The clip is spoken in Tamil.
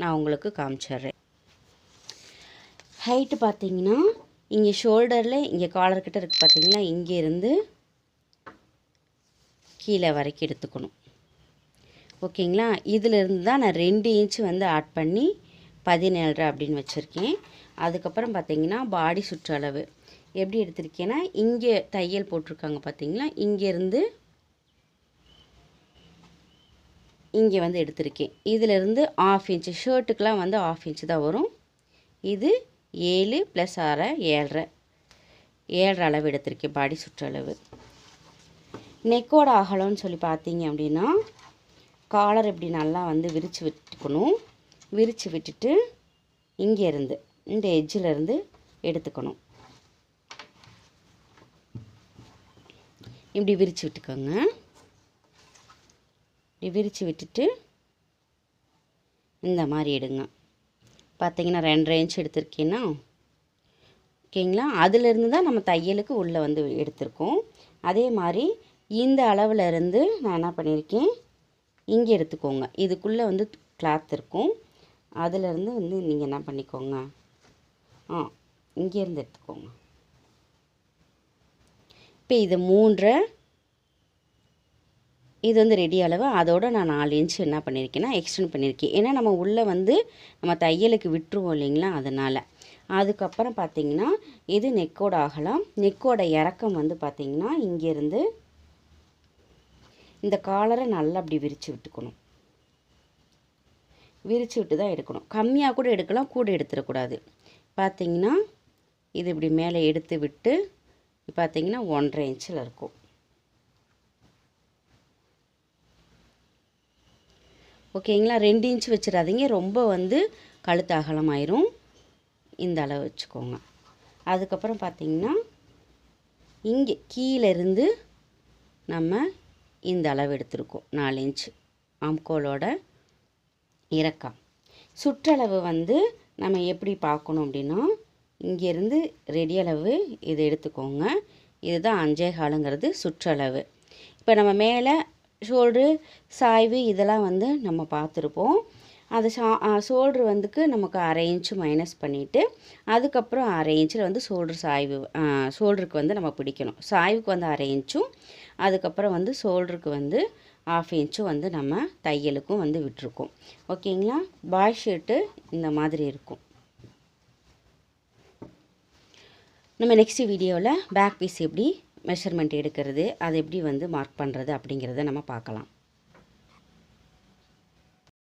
நான் உங்களுக்கு காமிச்சிட்றேன். ஹைட்டு பார்த்தீங்கன்னா இங்கே ஷோல்டரில் இங்கே காலர்கிட்ட இருக்குது பார்த்தீங்களா? இங்கே இருந்து கீழே வரைக்கும் எடுத்துக்கணும். ஓகேங்களா? இதிலிருந்து தான் நான் ரெண்டு இன்ச்சு வந்து ஆட் பண்ணி பதினேழரை அப்படின்னு வச்சுருக்கேன். அதுக்கப்புறம் பார்த்தீங்கன்னா பாடி சுற்றளவு. எப்படி எடுத்திருக்கேன்னா இங்கே தையல் போட்டிருக்காங்க பார்த்தீங்களா? இங்கேருந்து இங்கே வந்து எடுத்திருக்கேன். இதிலிருந்து ஆஃப் இன்ச்சு ஷர்ட்டுக்கெலாம் வந்து ஆஃப் இன்ச்சு தான் வரும். இது ஏழு ப்ளஸ் அரை ஏழரை. ஏழரை அளவு எடுத்திருக்கேன் பாடி சுற்றளவு நெக்கோட அகலம்னு சொல்லி பார்த்தீங்க அப்படின்னா காலர் இப்படி நல்லா வந்து விரித்து விட்டுக்கணும். விரித்து விட்டுட்டு இங்கேருந்து இந்த எஜ்ஜிலேருந்து எடுத்துக்கணும். இப்படி விரித்து விட்டுக்கோங்க. இப்படி விரித்து விட்டுட்டு இந்த மாதிரி எடுங்க. பார்த்தீங்கன்னா ரெண்டரை இன்ச் எடுத்திருக்கேன்னா ஓகேங்களா? அதிலிருந்து தான் நம்ம தையலுக்கு உள்ளே வந்து எடுத்திருக்கோம். அதே மாதிரி இந்த அளவில் இருந்து நான் என்ன பண்ணியிருக்கேன் இங்கே எடுத்துக்கோங்க. இதுக்குள்ளே வந்து கிளாத் இருக்கும். அதிலிருந்து வந்து நீங்கள் என்ன பண்ணிக்கோங்க? ஆ இங்கேருந்து எடுத்துக்கோங்க. இப்போ இது மூன்றை இது வந்து ரெடி அளவு. அதோட நான் நாலு இன்ச்சு என்ன பண்ணியிருக்கேன்னா எக்ஸ்டெண்ட் பண்ணியிருக்கேன் ஏன்னா நம்ம உள்ளே வந்து நம்ம தையலுக்கு விட்டுருவோம் இல்லைங்களா அதனால். அதுக்கப்புறம் பார்த்தீங்கன்னா இது நெக்கோட ஆகலாம் நெக்கோட இறக்கம் வந்து பார்த்திங்கன்னா இங்கேருந்து இந்த காலரை நல்லா அப்படி விரித்து விட்டுக்கணும். விரித்து விட்டு தான் எடுக்கணும். கம்மியாக கூட எடுக்கலாம் கூட எடுத்துடக்கூடாது. பார்த்தீங்கன்னா இது இப்படி மேலே எடுத்து விட்டு பார்த்தீங்கன்னா ஒன்றரை இன்ச்சில் இருக்கும். ஓகேங்களா? ரெண்டு இன்ச் வச்சிடாதீங்க. ரொம்ப வந்து கழுத்து அகலமாயிரும் இந்த அளவு வச்சுக்கோங்க. அதுக்கப்புறம் பார்த்திங்கன்னா இங்கே கீழேருந்து நம்ம இந்த அளவு எடுத்திருக்கோம். நாலு இன்ச் ஆம்கோலோட இறக்கம். சுற்றளவு வந்து நம்ம எப்படி பார்க்கணும் அப்படின்னா இங்கேருந்து ரெடி அளவு இது எடுத்துக்கோங்க. இதுதான் அஞ்சே காலங்கிறது சுற்றளவு. இப்போ நம்ம மேலே ஷோல்ட்ரு சாய்வு இதெல்லாம் வந்து நம்ம பார்த்துருப்போம். அது ஷா ஷோல்ட்ரு வந்துக்கு நமக்கு அரை இன்ச்சு மைனஸ் பண்ணிவிட்டு அதுக்கப்புறம் அரை இன்ச்சில் வந்து ஷோல்ட்ரு சாய்வு ஷோல்டருக்கு வந்து நம்ம பிடிக்கணும். சாய்வுக்கு வந்து அரை இன்ச்சும் அதுக்கப்புறம் வந்து ஷோல்டருக்கு வந்து ஆஃப் இன்ச்சும் வந்து நம்ம தையலுக்கும் வந்து விட்டுருக்கோம். ஓகேங்களா? பாய் ஷர்ட்டு இந்த மாதிரி இருக்கும். நம்ம நெக்ஸ்ட் வீடியோவில் பேக் பீஸ் எப்படி மெஷர்மெண்ட் எடுக்கிறது அதை எப்படி வந்து மார்க் பண்ணுறது அப்படிங்கிறத நம்ம பார்க்கலாம்.